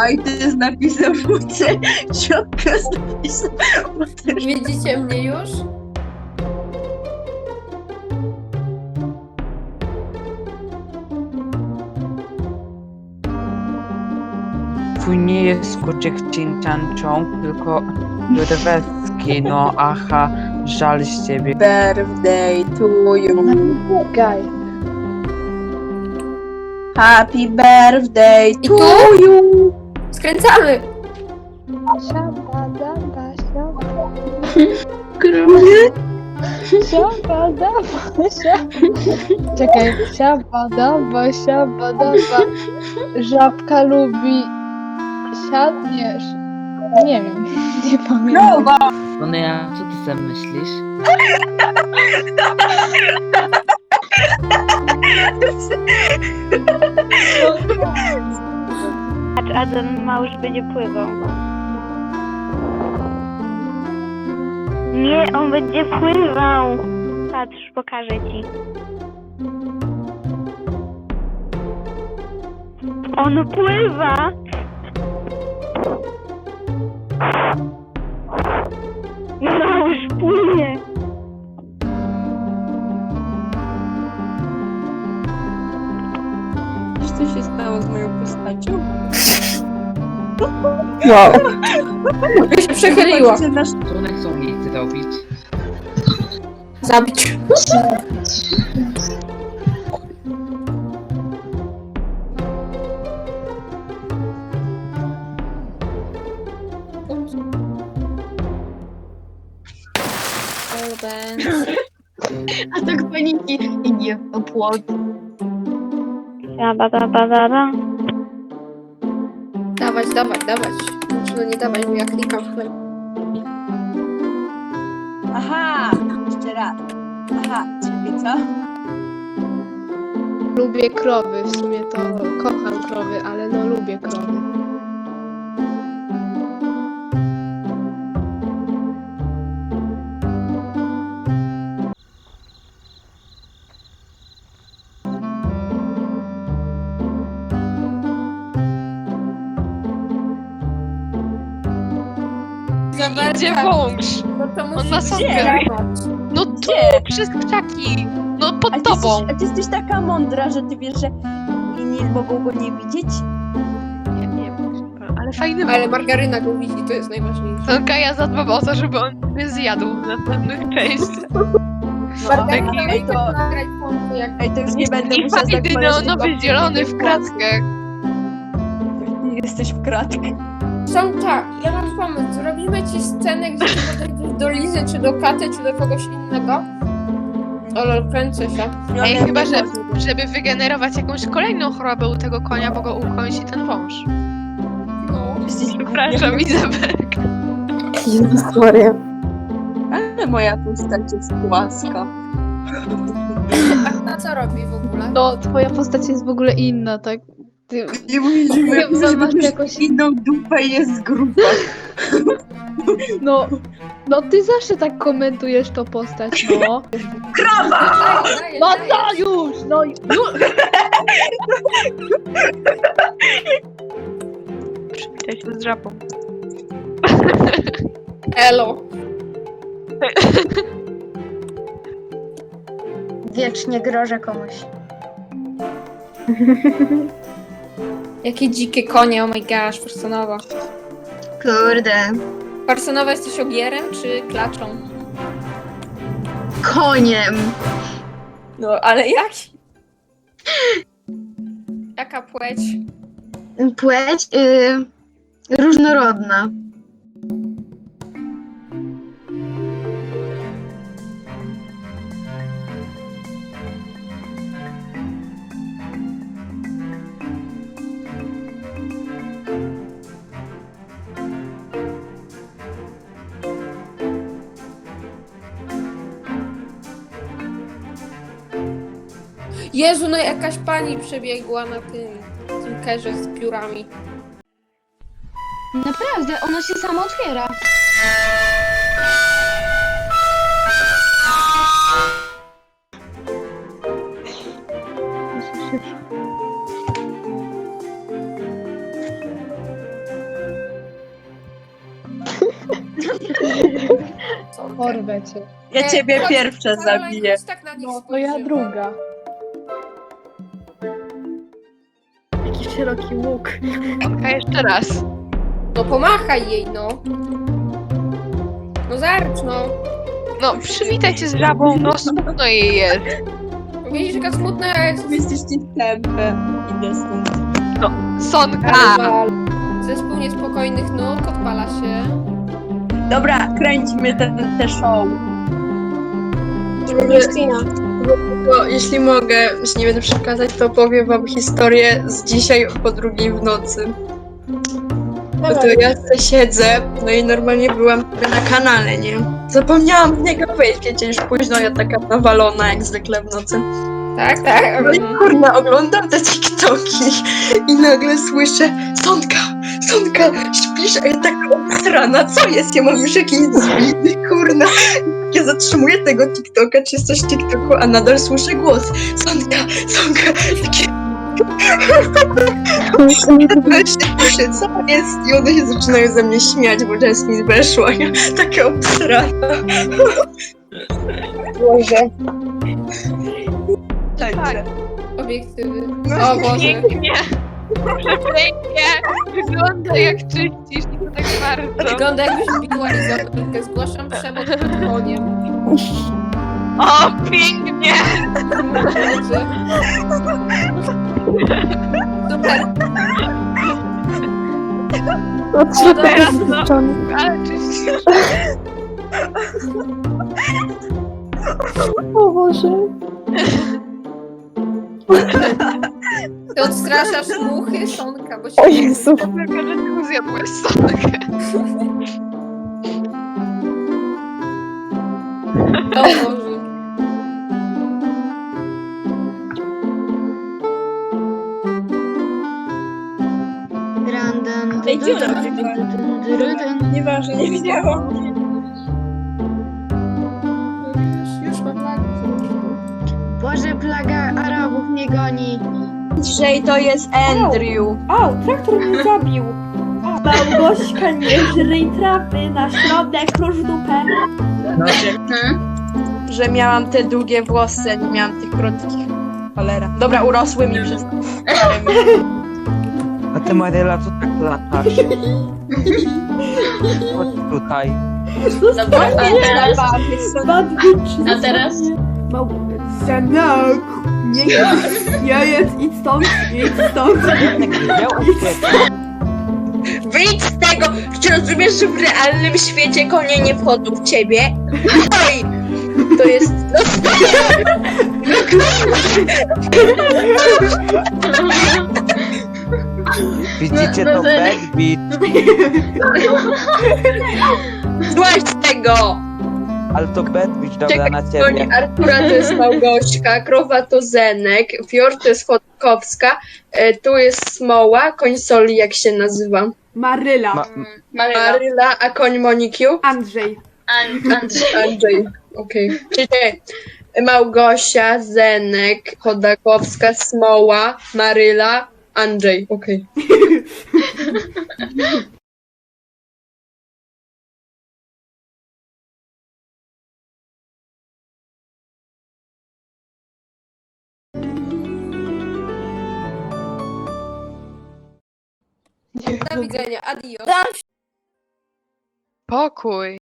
Majty z napisem WC, ciotka z napisem WC. Widzicie mnie już? Twój nie jest kuczyk cinczanczą, tylko lodowecki. No aha, żal z ciebie. Birthday to you. Gaj. Happy birthday I to tu? you. Skręcamy! Siabadaba, siabadaba, Kurde. siabadaba, siabadaba. Czekaj, siabadaba, siabadaba. Żabka lubi siadniesz. Nie wiem, nie pamiętam. No, No ja, co ty sobie myślisz? Patrz, a ten małyż będzie pływał. Nie, on będzie pływał. Patrz, pokażę ci. On pływa. Małyż płynie. Wow. Ja się przechyliła. Nasz Co one chcą jej zrobić? Zabić. A tak paniki i nie opłot. Siabadabadada. Dawać, dawać, dawać. Znaczy, no nie dawać, bo ja klikam w chleb. Aha, jeszcze raz. Aha, czekaj, co? Lubię krowy, w sumie to kocham krowy, ale no lubię krowy. Gdzie wąż? No to On musi być dawać. No tu, przez krzaki. No A pod ty, tobą. jesteś, a ty jesteś taka mądra, że ty wiesz, że inni mogą go nie widzieć? Nie wiem, ale fajny Ale wąż. margaryna go widzi, to jest najważniejsze. To Gaja zadbał o to, żeby on nie zjadł następnych części. Margaryna ej, ej, to- to... nagrać pomysł, jak Ej, to już nie będę I musiała fajny neonowy zielony w kratkę. Jesteś w kratkę. Są tak, Zrobimy ci scenę, gdzie ty podejdziesz do Lizy, czy do Katy, czy do kogoś innego. Lol, kręcę się. Ej, Ale chyba, że, żeby wygenerować jakąś kolejną chorobę u tego konia, bo go ukąsi ten wąż. No. Jesteś Przepraszam, Izabelka. Jezus Maria. Ale moja postać jest łaska. A na co robi w ogóle? No, twoja postać jest w ogóle inna, tak? Ty, Nie mówisz, że masz jakąś- inną dupę i jest gruba. No, no ty zawsze tak komentujesz tą postać, no. Daję, No to już, no już. Przywitaj się z żabą. Elo. Wiecznie grożę komuś. Jakie dzikie konie, oh my gosh, personowa. Kurde. Personowa jesteś ogierem, czy klaczą? Koniem. No, ale jak? Jaka płeć? Płeć y, różnorodna. Jezu, no jakaś pani przebiegła na tym, tym kerze z piórami. Naprawdę, ona się sama otwiera. Porwę cię. Ja ciebie pierwsza zabiję. Tak no, to ja druga. Szeroki łuk. A jeszcze raz. No pomachaj jej, no. No zarcz, no. No, przywitaj się z żabą, no smutno jej jest. Widzisz, jaka smutna jest. Jesteście tępe. Idę stąd. Sonka! Zespół niespokojnych nóg odpala się. Dobra, kręćmy ten, te show. Bo jeśli mogę, jeśli nie będę przekazać, to opowiem wam historię z dzisiaj po drugiej w nocy. No to ja sobie siedzę, no i normalnie byłam na kanale, nie? Zapomniałam z niego wyjść, wiecie, już późno, ja taka nawalona jak zwykle w nocy. Tak, tak. No i kurna, oglądam te TikToki i nagle słyszę Sonka, Sonka, śpisz? A ja taka obsrana, co jest? Ja mam już jakieś dzwony, kurna. Ja zatrzymuję tego TikToka, czy jest coś w TikToku, a nadal słyszę głos. Sonka, Sonka, takie... Się co jest? I one się zaczynają ze mnie śmiać, bo Jasmine weszła. Ja taka obsrana. Boże. Tańczę. Obiektywy. No, O Boże. Pięknie! Proszę pięknie! Wygląda jak czyścisz i to tak bardzo. Wygląda jakbyś biła Izabelkę. Zgłaszam przemoc pod koniem. O, pięknie! Boże. Super. No teraz no, odstraszasz muchy, Sonka, bo się... O Jezu. Tylko, że ty zjadłeś sonkę. O Boże. Randan, Ej, gdzie ona biegła? Nieważne, nie widziałam. Już mam lagi. Boże, plaga Arabów mnie goni. Że to jest Andrew. Au, traktor mnie zabił. Małgośka nie żryj trapy na środek, róż dupę. No, Że miałam te długie włosy, a nie miałam tych krótkich. Cholera. Dobra, urosły mi przez a ty Maryla, co tak latasz? Chodź tutaj. Dobra, a teraz... Są. Bad bitch. A teraz? Zanak. Nie jest, nie jest, idź stąd, idź stąd. Wyjdź z tego! Czy rozumiesz, że w realnym świecie konie nie wchodzą w ciebie? Oj! To jest... No Widzicie to bad beat, złaź z tego! Ale to beat, dobra, Czekaj, na ciebie. Artura to jest Małgośka, krowa to Zenek, Fior to jest Chodkowska, e, tu jest Smoła, koń Soli jak się nazywa. Maryla. Ma, Maryla, a koń Monikiu? Andrzej. Andrzej. Okej. Czyli Małgosia, Zenek, Chodakowska, Smoła, Maryla, Andrzej. Okej. Do widzenia, adios. Pokój.